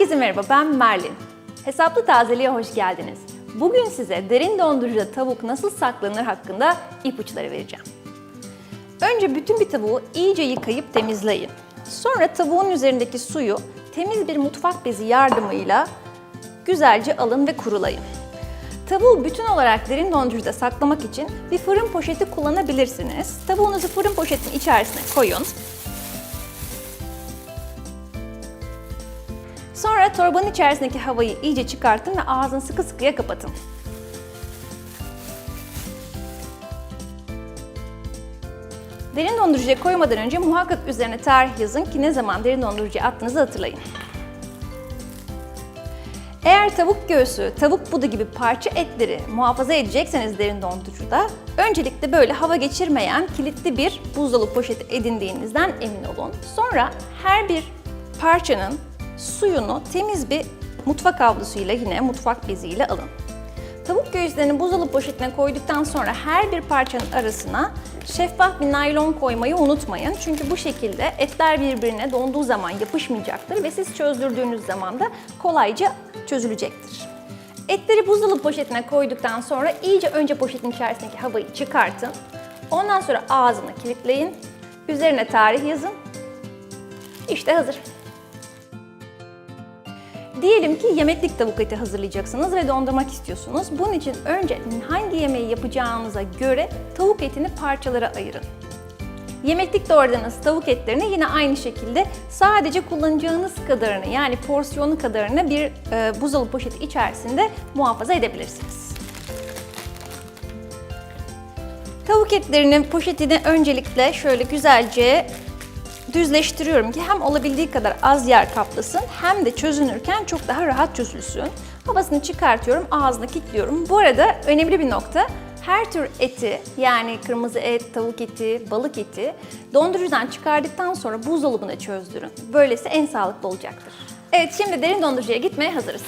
Herkese merhaba, ben Merlin. Hesaplı Tazeliğe hoş geldiniz. Bugün size derin dondurucuda tavuk nasıl saklanır hakkında ipuçları vereceğim. Önce bütün bir tavuğu iyice yıkayıp temizleyin. Sonra tavuğun üzerindeki suyu temiz bir mutfak bezi yardımıyla güzelce alın ve kurulayın. Tavuğu bütün olarak derin dondurucuda saklamak için bir fırın poşeti kullanabilirsiniz. Tavuğunuzu fırın poşetinin içerisine koyun. Sonra torbanın içerisindeki havayı iyice çıkartın ve ağzını sıkı sıkıya kapatın. Derin dondurucuya koymadan önce muhakkak üzerine tarih yazın ki ne zaman derin dondurucuya attığınızı hatırlayın. Eğer tavuk göğsü, tavuk budu gibi parça etleri muhafaza edecekseniz derin dondurucuda, öncelikle böyle hava geçirmeyen kilitli bir buzdolabı poşeti edindiğinizden emin olun. Sonra her bir parçanın suyunu temiz bir mutfak havlusuyla yine mutfak beziyle alın. Tavuk göğüslerini buzdolabı poşetine koyduktan sonra her bir parçanın arasına şeffaf bir naylon koymayı unutmayın. Çünkü bu şekilde etler birbirine donduğu zaman yapışmayacaktır ve siz çözdürdüğünüz zaman da kolayca çözülecektir. Etleri buzdolabı poşetine koyduktan sonra iyice önce poşetin içerisindeki havayı çıkartın. Ondan sonra ağzını kilitleyin. Üzerine tarih yazın. İşte hazır. Diyelim ki yemeklik tavuk eti hazırlayacaksınız ve dondurmak istiyorsunuz. Bunun için önce hangi yemeği yapacağınıza göre tavuk etini parçalara ayırın. Yemeklik doğradığınız tavuk etlerini yine aynı şekilde sadece kullanacağınız kadarını yani porsiyonu kadarını bir e, buzdolabı poşeti içerisinde muhafaza edebilirsiniz. Tavuk etlerinin poşetini öncelikle şöyle güzelce düzleştiriyorum ki hem olabildiği kadar az yer kaplasın hem de çözünürken çok daha rahat çözülsün. Havasını çıkartıyorum, ağzına kilitliyorum. Bu arada önemli bir nokta, her tür eti yani kırmızı et, tavuk eti, balık eti dondurucudan çıkardıktan sonra buzdolabına çözdürün. Böylesi en sağlıklı olacaktır. Evet şimdi derin dondurucuya gitmeye hazırız.